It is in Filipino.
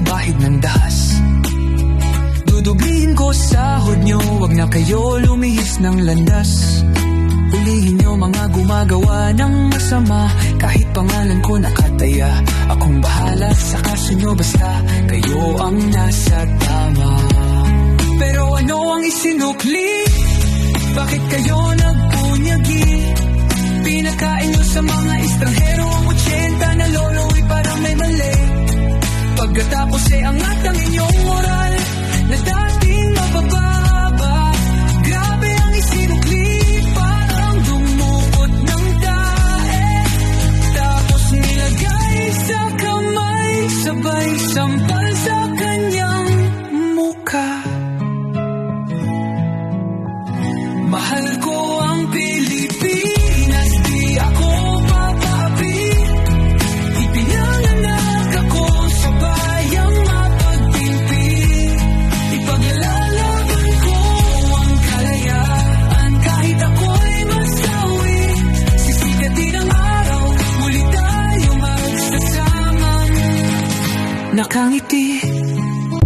may bahid ng dahas. Dudublihin ko sahod nyo Wag na kayo lumihis ng landas. Hulihin nyo mga gumagawa ng masama. Kahit pangalan ko nakataya Akong bahala sa kaso nyo. Basta kayo ang nasa tama. Pero ano ang isinukli? Bakit kayo somebody nakangiti